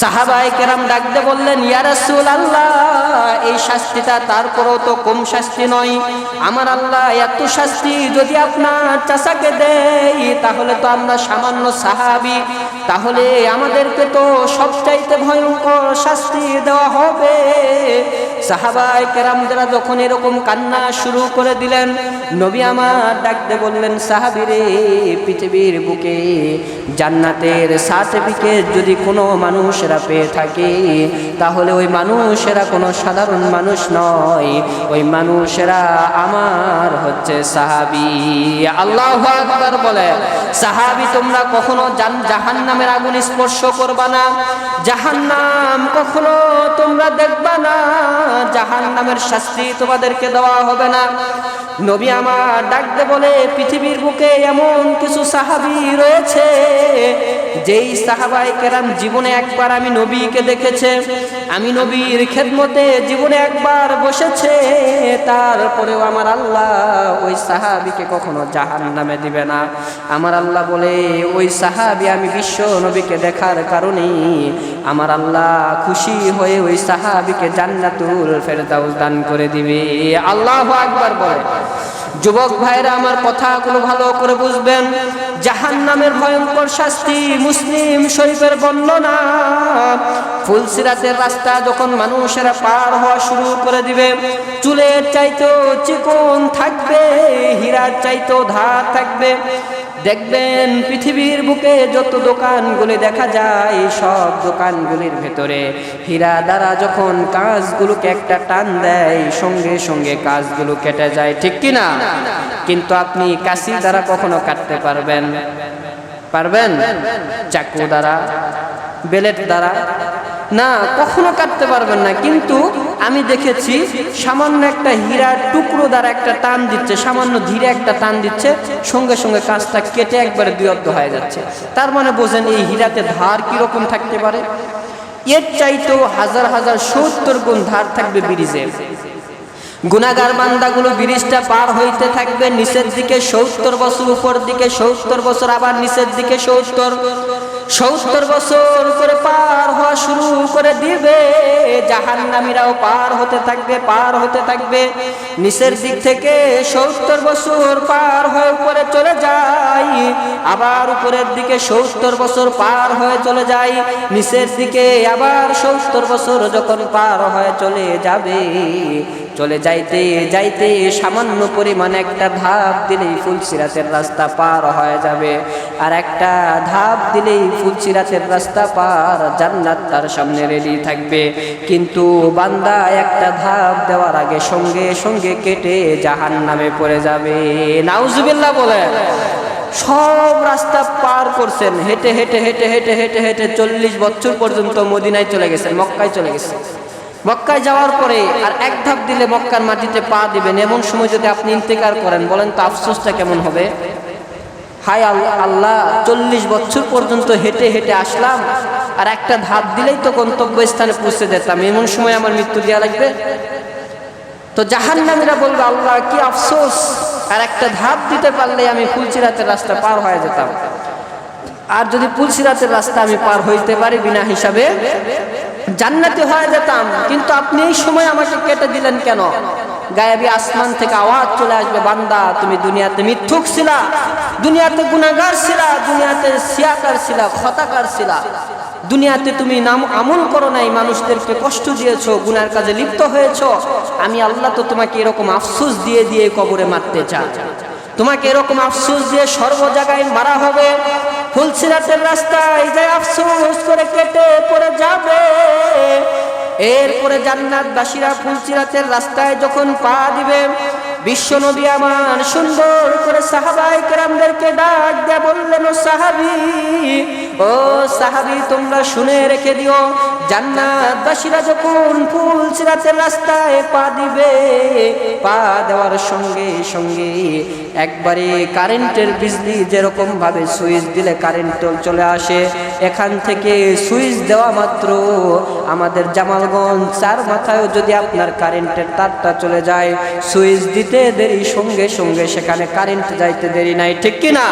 সাহাবাই কেরাম ডাকতে বললেন ইয়ারসুল আল্লাহ এই শাস্তিটা তারপরও তো কম শাস্তি নয়। আমার আল্লাহ এত শাস্তি যদি আপনার চাষাকে দেয়, তাহলে তো আমরা সামান্য সাহাবি। তাহলে আমাদেরকে তো সবচাইতে ভয়ঙ্কর শাস্তি দেওয়া হবে। সাহাবাই কেরামদেরা যখন এরকম কান্না শুরু করে দিলেন, নবী আমার ডাকতে বললেন, সাহাবিরে, পৃথিবীর বুকে জান্নাতের সার্টিফিকেট যদি কোনো মানুষেরা পেয়ে থাকে, তাহলে ওই মানুষেরা কোনো সাধারণ মানুষ নয়। ওই মানুষেরা আমার হচ্ছে সাহাবি। আল্লাহ বলে, সাহাবি, তোমরা কখনো জাহান নামের আগুন স্পর্শ করবা না। জাহান নাম কখনো তোমরা দেখবা না। জাহান নামের শাস্তি তোমাদেরকে দেওয়া হবে না। নবী আমার ডাকতে বলে, পৃথিবীর বুকে এমন কিছু সাহাবি রয়েছে, যেই সাহাবাই কেরাম জীবনে একবার আমি নবীকে দেখেছে, আমি নবীর খেদমতে জীবনে একবার বসেছে, তারপরেও আমার আল্লাহ ওই সাহাবিকে কখনো জাহান নামে দিবে না। আমার আল্লাহ বলে, ওই সাহাবি আমি বিশ্ব নবীকে দেখার কারণেই আমার আল্লাহ খুশি হয়ে ওই সাহাবিকে জান্নাতুল ফেরদাউস দান করে দিবে। আল্লাহ আকবার বলে। যুবক ভাইরা, আমার কথাগুলো ভালো করে বুঝবেন। জাহান নামের ভয়ঙ্কর শাস্তি মুসলিম শরীফের বর্ণনা। ফুলসিরাতের রাস্তা যখন মানুষেরা পার হওয়া শুরু করে দিবে, চুলের চাইতো চিকন থাকবে, হীরার চাইতো ধার থাকবে। দেখবেন পৃথিবীর বুকে যত দোকানগুলি দেখা যায়, সব দোকানগুলির ভেতরে হীরা দ্বারা যখন কাজগুলোকে একটা টান দেয়, সঙ্গে সঙ্গে কাজগুলো কেটে যায়, ঠিক কি না? কিন্তু আপনি কাশি দ্বারা কখনো কাটতে পারবেন। পারবেন? চাকু দ্বারা, বেলেট দ্বারা? না, কখনো কাটতে পারবেন না। কিন্তু আমি দেখেছি সামান্য একটা হীরার টুকরো দ্বারা একটা টান দিচ্ছে, সামান্য ধীরে একটা টান দিচ্ছে, সঙ্গে সঙ্গে কাজটা কেটে একবারে দুয়ব্দ হয়ে যাচ্ছে। তার মানে বোঝেন এই হীরাতে ধার কীরকম থাকতে পারে? এর চাইতেও হাজার হাজার সত্তর গুণ ধার থাকবে ব্রিজে গুনাগার বান্দাগুলো ব্রিজটা পার হইতে থাকবে নিচের দিকে সত্তর বছর, উপর দিকে সত্তর বছর, আবার নিচের দিকে সত্তর। সত্তর বছর করে পার হওয়া শুরু করে দিবে। জাহান্নামীরাও পার হতে থাকবে, পার হতে থাকবে। নিচের দিক থেকে সত্তর বছর পার হয়ে উপরে চলে যায়। আবার উপরের দিকে সত্তর বছর পার হয়ে চলে যায়, নিচের দিকে আবার সত্তর বছর যখন পার হয়ে চলে যাবে। চলে যাইতে যাইতে সামান্য পরিমাণ একটা ধাপ দিলেই ফুলসিরাতের রাস্তা পার হয়ে যাবে। আর একটা ধাপ দিলেই ফুলসিরাতের রাস্তা পার জান্নাত তার সামনে রেডি থাকবে। কিন্তু বান্দা একটা ধাপ দেওয়ার আগে সঙ্গে সঙ্গে কেটে জাহান নামে পড়ে যাবে। নাউজুবিল্লাহ বলে সব রাস্তা পার করছেন। হেঁটে হেঁটে হেঁটে হেঁটে হেঁটে হেঁটে চল্লিশ বছর পর্যন্ত মদিনায় চলে গেছেন, মক্কায় চলে গেছেন। মক্কায় যাওয়ার পরে আর এক ধাপ দিলে মক্কার মাটিতে পা দিবেন। এমন সময় যদি আপনি ইন্তেকার করেন, বলেন তো আফসোসটা কেমন হবে? হায় আল্লাহ, চল্লিশ বছর পর্যন্ত হেঁটে হেঁটে আসলাম, আর একটা ধাপ দিলেই তো গন্তব্য স্থানে পৌঁছে যেতাম। এমন সময় আমার মৃত্যু দেওয়া লাগবে। তো জাহান্নামীরা বলবে, আল্লাহ, কি আফসোস! আর একটা ধাপ দিতে পারলে আমি ফুলচিরাতের রাস্তা পার হয়ে যেতাম। আর যদি পুলসিরাতের রাস্তা আমি পার হইতে পারি বিনা হিসাবে, জান্নাতে হয়ে যেতাম। কিন্তু আপনি এই সময় আমাকে কেটে দিলেন কেন? গায়েবী আসমান থেকে আওয়াজ চলে আসবে, বান্দা, তুমি দুনিয়াতে মিথ্যুক ছিলা, দুনিয়াতে গুনাগার ছিলা, দুনিয়াতে সিয়াকার ছিলা খতাকার ছিলা। দুনিয়াতে তুমি নাম আমল করো নাই, মানুষদেরকে কষ্ট দিয়েছ, গুনার কাজে লিপ্ত হয়েছ, আমি আল্লাহ তো তোমাকে এরকম আফসোস দিয়ে দিয়ে কবরে মারতে চাই। তোমাকে এরকম আফসোস দিয়ে সর্ব জায়গায় মারা হবে ফুলসিরাতের রাস্তায় যে আফসোস করে কেটে পড়ে যাবে। এরপরে জান্নাতবাসীরা ফুলসিরাতের রাস্তায় যখন পা দিবে বিশ্ব নবী আমার সুন্দর করে সাহাবাই কেরামদেরকে ডাক দেয়া বললেন সাহাবি ও সাহাবি, তোমরা শুনে রেখে দিও জান্নাতবাসীরা যখন ফুল সিরাতের রাস্তায় পা দিবে, পা দেওয়ার সঙ্গে সঙ্গে একবারে কারেন্টের বিজলি যেরকম ভাবে সুইচ দিলে কারেন্ট চলে আসে। এখান থেকে সুইচ দেওয়া মাত্র আমাদের জামালগঞ্জ চার মাথায়ও যদি আপনার কারেন্টের তারটা চলে যায়, সুইচ দিতে দেরি, সঙ্গে সঙ্গে সেখানে কারেন্ট যাইতে দেরি নাই, ঠিক কিনা?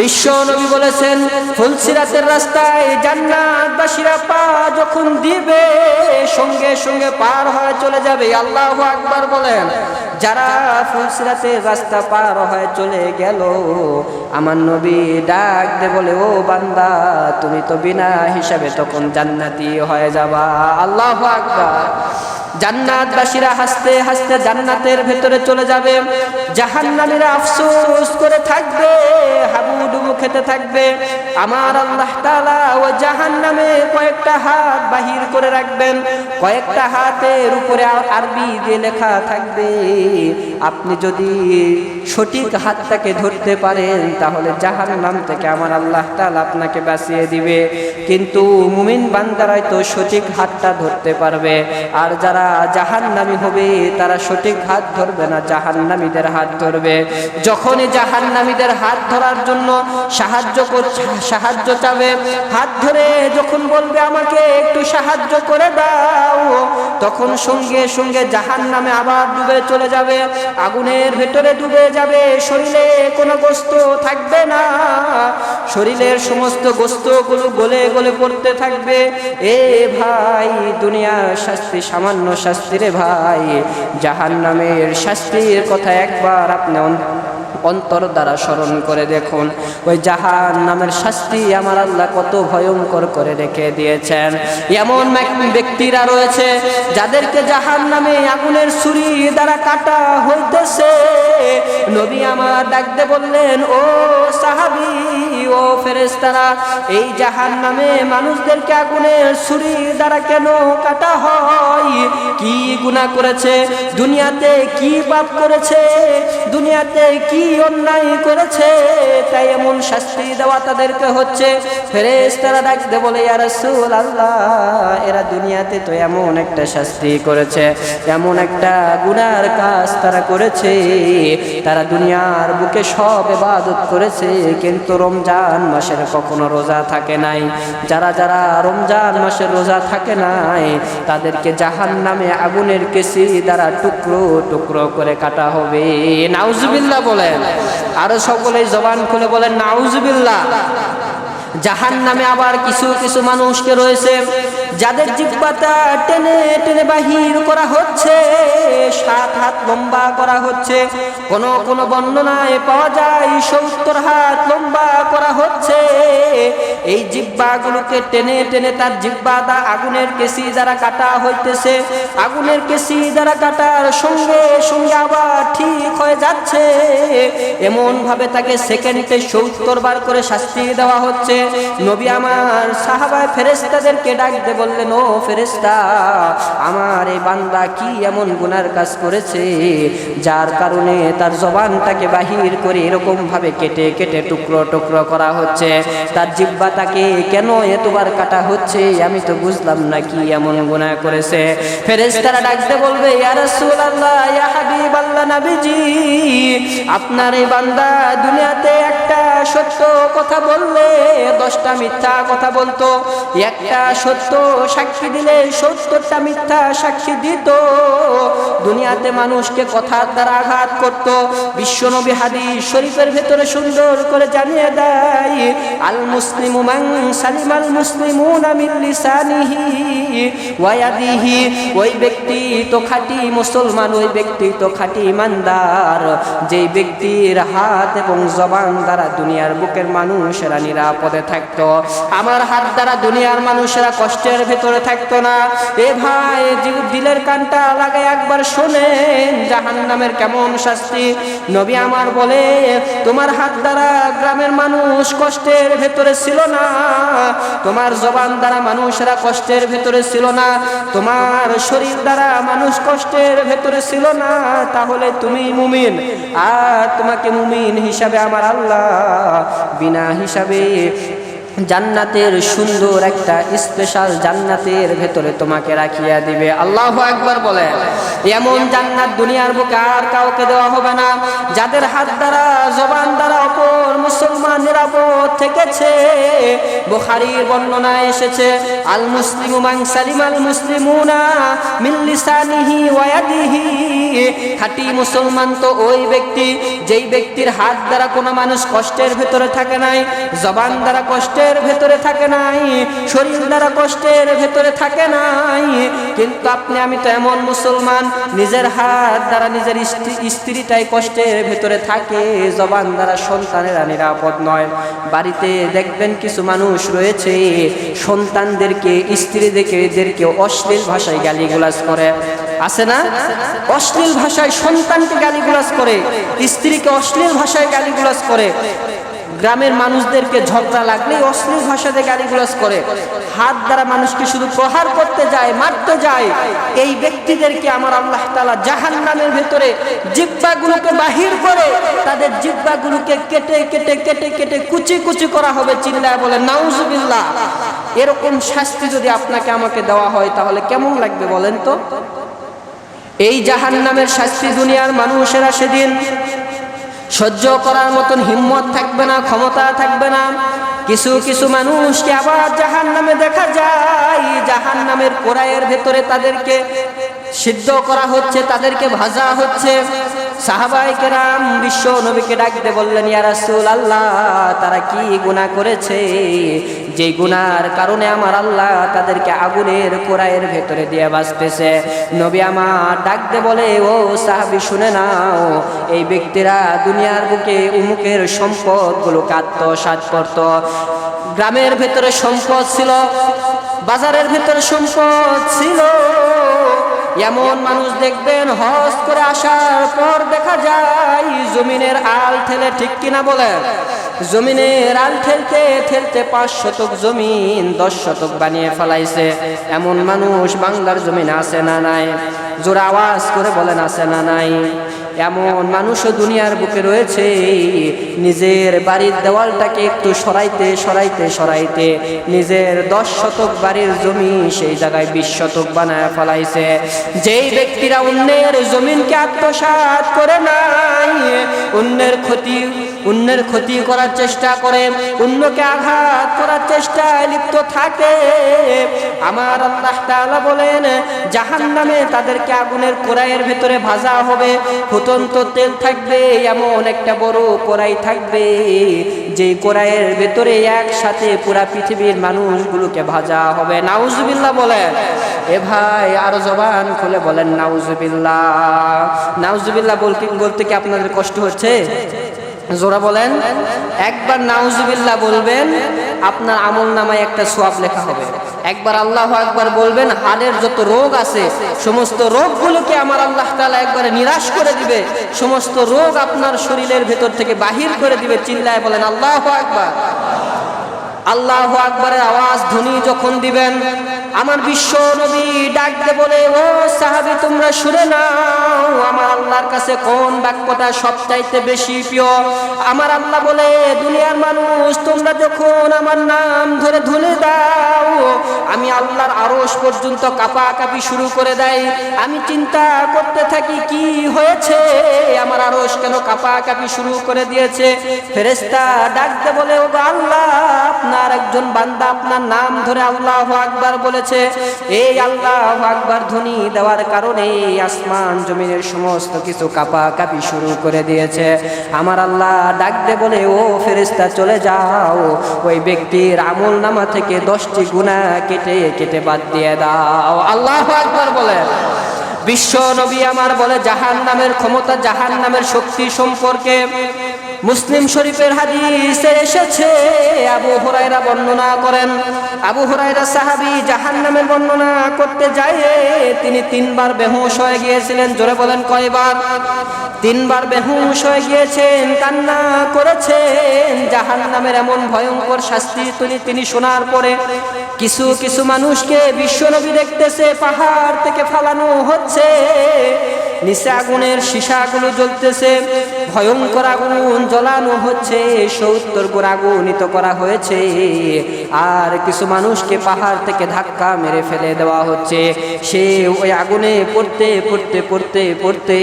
বিশ্ব নবী বলেছেন, ফুলসিরাতের রাস্তায় জান্নাতবাসীরা পা যখন দিবে, সঙ্গে সঙ্গে পার হয়ে চলে যাবে। আল্লাহ আকবার বলেন, যারা ফুলসিরাতের রাস্তা পার হয়ে চলে গেল, আমার নবী ডাক দে বলে, ও বান্দা, তুমি তো বিনা হিসাবে তখন জান্নাতি হয়ে যাবা। আল্লাহ আকবার। জান্নাতবাসীরা হাসতে হাসতে জান্নাতের ভেতরে চলে যাবে। জাহান্নামীরা আফসোস করে থাকবে, হাবুডুবু খেতে থাকবে। আমার আল্লাহ তাআলা ও জাহান্নামে কয়েকটা হাত বাহির করে রাখবেন। কয়েকটা হাতের উপরে আরবি দিয়ে লেখা থাকবে। আপনি যদি সঠিক হাতটাকে ধরতে পারেন, তাহলে জাহান্নাম থেকে আমার আল্লাহ তাআলা আপনাকে বাঁচিয়ে দিবে। কিন্তু মুমিন বান্দারাই তো সঠিক হাতটা ধরতে পারবে। আর যারা জাহান্নামি হবে, তারা সঠিক হাত ধরবে না, জাহান্নামীদের হাত ধরবে। যখনই জাহান্নামীদের হাত ধরার জন্য সাহায্য সাহায্য চাবে, হাত ধরে যখন বলবে আমাকে, একটু সাহায্য করে দাও, তখন সঙ্গে সঙ্গে জাহান্নামে আবার ডুবে চলে যাবে, আগুনের ভেতরে ডুবে যাবে, শরীরে কোনো গোস্ত থাকবে না। শরীরের সমস্ত গোস্তগুলো গলে গলে পড়তে থাকবে। এ ভাই, দুনিয়ার শাস্তি সামান্য শাস্তি রে ভাই। জাহান নামের শাস্তির কথা একবার আপনি অন্তর দ্বারা স্মরণ করে দেখুন। ওই জাহান নামের শাস্তি আমার আল্লাহ কত ভয়ঙ্কর করে রেখে দিয়েছেন। এমন ব্যক্তিরা রয়েছে যাদেরকে জাহান নামে আগুনের ছুরি দ্বারা কাটা হইতেছে। নবী আমার ডাকতে বললেন, ও সাহাবি ও ফেরেস্তারা এই জাহান নামে মানুষদেরকে আগুনের ছুরি দ্বারা কেন কাটা হয়? কি গুণা করেছে? দুনিয়াতে কি পাপ করেছে? দুনিয়াতে কি অন্যায় করেছে? তাই এমন শাস্তি দেওয়া তাদেরকে হচ্ছে। ফেরেস্তারা ডাকতে বলে, ইয়া রাসূল আল্লাহ এরা দুনিয়াতে তো এমন একটা শাস্তি করেছে, এমন একটা গুনার কাজ তারা করেছে। তারা দুনিয়ার বুকে সব ইবাদত করেছে, কিন্তু রমজান মাসের কখনো রোজা থাকে নাই। যারা যারা রমজান মাসের রোজা থাকে নাই, তাদেরকে জাহান নামে আগুনের কেসি দ্বারা টুকরো টুকরো করে কাটা হবে। নাউজুবিল্লাহ বলেন। আরও সকলে জবান খুলে বলেন নাউজুবিল্লাহ। জাহান নামে আবার কিছু কিছু মানুষকে রয়েছে। যাদের জিব্বাটা টেনে টেনে বাহির করা হচ্ছে, সাত হাত লম্বা করা হচ্ছে, কোন কোন বর্ণনায় পাওয়া যায় সত্তর হাত লম্বা করা হচ্ছে। এই জিব্বাগুলোকে টেনে টেনে তার জিব্বাটা আগুনের কেসি দ্বারা কাটা হইতেছে। আগুনের কেসি দ্বারা কাটার সঙ্গে সঙ্গে আবার ঠিক হয়ে যাচ্ছে। এমন ভাবে তাকে সেকেন্ডে সত্তর বার করে শাস্তি দেওয়া হচ্ছে। নবী আমার সাহাবায় ফেরেস্তাদেরকে ডাকতে বললেন, ও ফেরেস্তা আমার এই বান্দা কি এমন গুনার কাজ করেছে যার কারণে তার জবানটাকে বাহির করে এরকম ভাবে কেটে কেটে টুকরো টুকরো করা হচ্ছে? তার জিব্বাটাকে কেন এতবার কাটা হচ্ছে? আমি তো বুঝলাম না কি এমন গুনাহ করেছে। ফেরেস্তারা ডাকতে বলবে আপনার এই বান্দা দুনিয়াতে একটা সত্য কথা বললে, দশটা মিথ্যা কথা বলতো। একটা সত্য সাক্ষী দিলে, সত্তরটা মিথ্যা সাক্ষী দিত। দুনিয়াতে মানুষকে কথার দ্বারা আঘাত করত। বিশ্বনবী হাদিস শরীফের ভেতরে সুন্দর করে জানিয়ে দেয়, আল মুসলিম সালিমাল মুসলিমুনা মিন লিসানিহি ওই ব্যক্তি তো খাঁটি মুসলমান, ওই ব্যক্তি তো খাঁটি ইমানদার। যেই ব্যক্তির হাত এবং জবান দ্বারা দুনিয়ার বুকের মানুষেরা নিরাপদে থাকতো। আমার হাত দ্বারা দুনিয়ার মানুষেরা কষ্টের ভেতরে থাকতো না। এ ভাই দিলের কানটা লাগাই একবার শোনেন জাহান নামের কেমন শাস্তি। নবী আমার বলে, তোমার হাত দ্বারা গ্রামের মানুষ কষ্টের ভেতরে ছিল না। তোমার জবান দ্বারা মানুষেরা কষ্টের ভেতরে ছিল না। তোমার শরীর দ্বারা মানুষ কষ্টের ভেতরে ছিল না। তাহলে তুমি মুমিন। আর তোমাকে মুমিন হিসাবে আমার আল্লাহ বিনা হিসাবে জান্নাতের সুন্দর একটা স্পেশাল জান্নাতের ভেতরে তোমাকে রাখিয়া দিবে। আল্লাহ একবার বলে এমন জান্নাত দুনিয়ার বুকে আর কাউকে দেওয়া হবে না। যাদের হাত দ্বারা, জবান দ্বারা অপর মুসলমান নিরাপদ থেকেছে, বুখারীর বর্ণনায় এসেছে আল মুসলিম মান সালিম আল মুসলিমুনা মিন লিসানিহি ওয়া ইয়াদিহি। খাঁটি মুসলমান তো ওই ব্যক্তি, যেই ব্যক্তির হাত দ্বারা কোনো মানুষ কষ্টের ভেতরে থাকে নাই, জবান দ্বারা কষ্টের ভেতরে থাকে নাই, শরীর দ্বারা কষ্টের ভেতরে থাকে নাই। কিন্তু আপনি, আমি তো এমন মুসলমান, নিজের হাত দ্বারা নিজের স্ত্রীটাই কষ্টের ভেতরে থাকে, জবান দ্বারা সন্তানেরা নিরাপদ নয়। বাড়িতে দেখবেন কিছু মানুষ রয়েছে, সন্তানদেরকে স্ত্রী দেখে এদেরকে অশ্লীল ভাষায় গালিগুলাজ করে। আছে না? অশ্লীল ভাষায় সন্তানকে গালিগুলাজ করে, স্ত্রীকে অশ্লীল ভাষায় গালিগুলাজ করে। গ্রামের মানুষদেরকে ঝগড়া লাগলেই অশ্লীল ভাষাতে গালিগুলাজ করে। হাত দ্বারা মানুষকে শুধু প্রহার করতে যায়, মারতে যায়। এই ব্যক্তিদেরকে আমার আল্লাহ তালা জাহান নামের ভেতরে জিব্বাগুলোকে বাহির করে তাদের জিব্বাগুলোকে কেটে কেটে কেটে কেটে কুচি কুচি করা হবে, চিল্লায় বলে, নাউজুবিল্লাহ। এরকম শাস্তি যদি আপনাকে আমাকে দেওয়া হয়, তাহলে কেমন লাগবে বলেন তো? এই জাহান নামের শাস্তি দুনিয়ার মানুষেরা সেদিন সহ্য করার মতন হিম্মত থাকবে না, ক্ষমতা থাকবে না। কিছু কিছু মানুষকে আবার জাহান নামে দেখা যায়। জাহান নামের কোরআয়ের ভেতরে তাদেরকে সিদ্ধ করা হচ্ছে, তাদেরকে ভাজা হচ্ছে। সাহাবাই কেরাম বিশ্ব নবীকে ডাকতে বললেন, ইয়া রাসূল আল্লাহ তারা কি গুনাহ করেছে? যে গুনার কারণে আমার আল্লাহ তাদেরকে আগুনের কোরআয়ের ভেতরে দিয়ে বাঁচতেছে। নবী আমার ডাকতে বলে, ও সাহাবি, শুনে নাও, এই ব্যক্তিরা দুনিয়ার বুকে উমুকের সম্পদগুলোকে আত্মসাৎ করত। গ্রামের ভেতরে সম্পদ ছিল, বাজারের ভেতরে সম্পদ ছিল। এমন মানুষ দেখবেন, হজ করে আসার পর দেখা যায় জমিনের আল ঠেলে ঠিক কিনা বলে জমিনের আল ঠেলতে ঠেলতে পাঁচ শতক জমিন, দশ শতক বানিয়ে ফেলাইছে। এমন মানুষ বাংলার জমিন আছে না নাই? জোর আওয়াজ করে বলেন, আছে না নাই? এমন মানুষও দুনিয়ার বুকে রয়েছে। নিজের বাড়ির দেওয়ালটাকে একটু সরাইতে সরাইতে সরাইতে নিজের দশ শতক বাড়ির জমি সেই জায়গায় বিশ শতক বানায় ফেলাইছে। যেই ব্যক্তিরা অন্যের জমিনকে আত্মসাৎ করে নাই, অন্যের ক্ষতি অন্যের ক্ষতি করার চেষ্টা করে, অন্যকে আঘাত করার চেষ্টায় লিপ্ত থাকে আমার আল্লাহ তাআলা বলেন, জাহান্নামে তাদেরকে আগুনের কোরাইয়ের ভেতরে ভাজা হবে। ফুটন্ত তেল থাকবে, এমন একটা বড় কোরাই থাকবে যে কোরাইয়ের ভেতরে একসাথে পুরা পৃথিবীর মানুষগুলোকে ভাজা হবে। নাউজুবিল্লাহ বলেন। এ ভাই, আরও জবান খুলে বলেন, নাউজুবিল্লাহ। নাউজুবিল্লাহ বলতে বলতে কি আপনাদের কষ্ট হচ্ছে? জোরা বলেন। একবার নাউজুবিল্লাহ বলবেন, আপনার আমল নামায় একটা সোয়াব লেখা হবে। একবার আল্লাহ একবার বলবেন, হাড়ের যত রোগ আছে, সমস্ত রোগগুলোকে আমার আল্লাহ তালা একবারে নিরাশ করে দিবে। সমস্ত রোগ আপনার শরীরের ভেতর থেকে বাহির করে দিবে, চিল্লায় বলেন, আল্লাহ একবার আল্লাহ আকবরের আওয়াজ ধ্বনি যখন দিবেন আমার বিশ্ব নবী ডাকতে বলে, ও সাহাবি, তোমরা শুনে নাও, আমার আল্লাহর কাছে কোন বাক্যটা সবচাইতে বেশি প্রিয়? আমার আল্লাহ বলে, দুনিয়ার মানুষ, তোমরা যখন আমার নাম ধরে ধুলে দাও, আমি আল্লাহর আরশ পর্যন্ত কাপা কাপি শুরু করে দেয়। আমি চিন্তা করতে থাকি, কি হয়েছে? আমার আরশ কেন কাপা কাপি শুরু করে দিয়েছে? ফেরেস্তা ডাকতে বলে ও আল্লাহ, আপনার একজন বান্দা আপনার নাম ধরে আল্লাহ আকবার বলেছে। এই আল্লাহ আকবার ধ্বনি দেওয়ার কারণে আসমান জমিনের সমস্ত কিছু কাপা কাপি শুরু করে দিয়েছে। আমার আল্লাহ ডাকতে বলে, ও ফেরেস্তা চলে যাও। ওই ব্যক্তির আমল নামা থেকে দশটি গুণা কেটে কেটে বাদ দিয়ে দাও। আল্লাহ আকবার বলে। বিশ্ব নবী আমার বলে জাহান নামের ক্ষমতা জাহান নামের শক্তি সম্পর্কে মুসলিম শরীফের হাদিসে এসেছে। আবু হুরায়রা বর্ণনা করেন। আবু হুরায়রা সাহাবী জাহান্নামের বর্ণনা করতে যায়। তিনি তিনবার বেহুশ হয়ে গিয়েছিলেন, জোরে বলেন কয়বার? তিনবার বেহুশ হয়ে গিয়েছেন, কান্না করেছেন। জাহান্নামের এমন ভয়ঙ্কর শাস্তি তিনি তিনি শোনার পরে কিছু কিছু মানুষকে বিশ্বনবী দেখতেছে, পাহাড় থেকে ফালানো হচ্ছে। নিচে আগুনের সীসাগুলো জ্বলতেছে। ভয়ঙ্কর আগুন জ্বলানো হচ্ছে, সত্তর আগুনিত করা হয়েছে। আর কিছু মানুষকে পাহাড় থেকে ধাক্কা মেরে ফেলে দেওয়া হচ্ছে। সে ওই আগুনে পড়তে পড়তে পড়তে পড়তে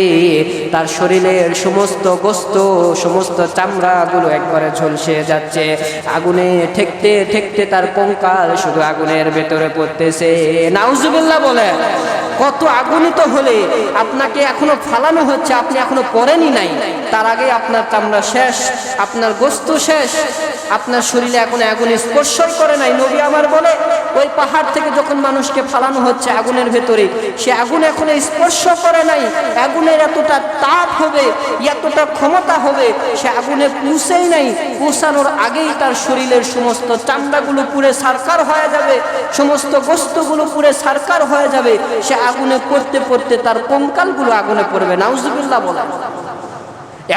তার শরীরের সমস্ত গোস্ত, সমস্ত চামড়াগুলো একবারে ঝলসে যাচ্ছে। আগুনে ঠেকতে ঠেকতে তার কঙ্কাল শুধু আগুনের ভেতরে পড়তেছে। নাউজুবিল্লাহ বলে। কত আগুনিত হলে আপনাকে এখনও ফালানো হচ্ছে, আপনি এখনও পড়েনি নাই। তার আগে আপনার চামড়া শেষ, আপনার গোস্ত শেষ, আপনার শরীরে এখন আগুন স্পর্শই করে নাই। নবী আমার বলে, ওই পাহাড় থেকে যখন মানুষকে ফালানো হচ্ছে আগুনের ভেতরে, সে আগুন এখনও স্পর্শ করে নাই। আগুনের এতটা তাপ হবে, এতটা ক্ষমতা হবে, সে আগুনে পুষেই নাই। পৌঁছানোর আগেই তার শরীরের সমস্ত চামড়াগুলো পুড়ে সারকার হয়ে যাবে, সমস্ত গোস্তগুলো পুড়ে সারকার হয়ে যাবে। সে আগুনে পড়তে পড়তে তার কঙ্কালগুলো আগুনে পড়বে, নাউজুবিল্লাহ বলেন।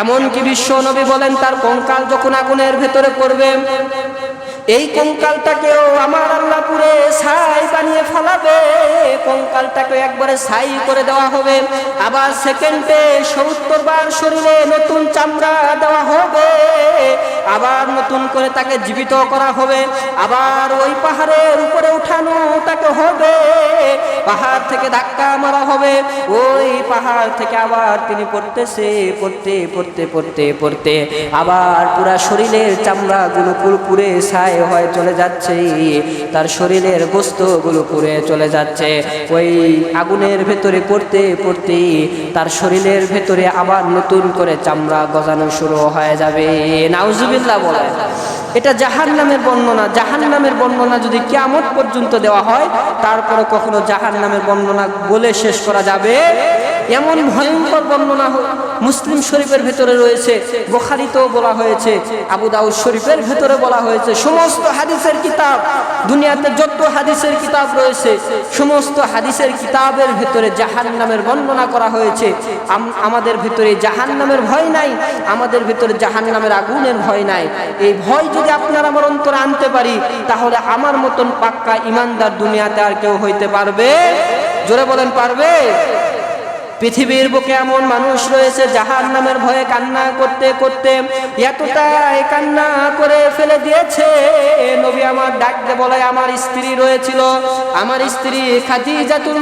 এমনকি বিশ্ব নবী বলেন, তার কঙ্কাল যখন আগুনের ভেতরে পড়বে এই কঙ্কালটাকেও আমার আল্লাহ পুরে ছাই বানিয়ে ফেলাবে। কঙ্কালটাকে একবারে ছাই করে দেওয়া হবে। আবার সেকেন্ডে সত্তর বার শরীরে নতুন চামড়া দেওয়া হবে। আবার নতুন করে তাকে জীবিত করা হবে। আবার ওই পাহাড়ের উপরে উঠানো তাকে হবে। পাহাড় থেকে ধাক্কা মারা হবে। ওই পাহাড় থেকে আবার তিনি পড়তেছে, পড়তে পড়তে পড়তে পড়তে। আবার পুরা শরীরের চামড়া চামড়াগুলো পুরপুরে ছাই হয়ে চলে যাচ্ছে, তার শরীরের গোস্তগুলো পুড়ে চলে যাচ্ছে। ওই আগুনের ভেতরে পড়তে পড়তে তার শরীরের ভেতরে আবার নতুন করে চামড়া গজানো শুরু হয়ে যাবে। নাউজুবিল্লাহ বলে এটা জাহান নামের বর্ণনা। জাহান নামের বর্ণনা যদি কেমন পর্যন্ত দেওয়া হয়, তারপরে কখনো জাহান নামের বর্ণনা বলে শেষ করা যাবে। এমন ভয়ঙ্কর বর্ণনা হ- মুসলিম শরীফের ভেতরে রয়েছে, বোখারিতেও বলা হয়েছে, আবু দাউদ শরীফের ভেতরে বলা হয়েছে, সমস্ত হাদিসের কিতাব, দুনিয়াতে যত হাদিসের কিতাব রয়েছে, সমস্ত হাদিসের কিতাবের ভেতরে জাহান নামের বর্ণনা করা হয়েছে। আমাদের ভেতরে জাহান নামের ভয় নাই, আমাদের ভেতরে জাহান নামের আগুনের ভয় নাই। এই ভয় যদি আপনার আমার অন্তরে আনতে পারি, তাহলে আমার মতন পাক্কা ইমানদার দুনিয়াতে আর কেউ হইতে পারবে? জোরে বলেন, পারবে? পৃথিবীর বুকে এমন মানুষ রয়েছে জাহার নামের ভয়ে কান্না করতে করতে এতটাই কান্না করে ফেলে দিয়েছে। নবী আমার ডাকতে বলে, আমার স্ত্রী রয়েছিল। আমার স্ত্রী খাদিজাতুল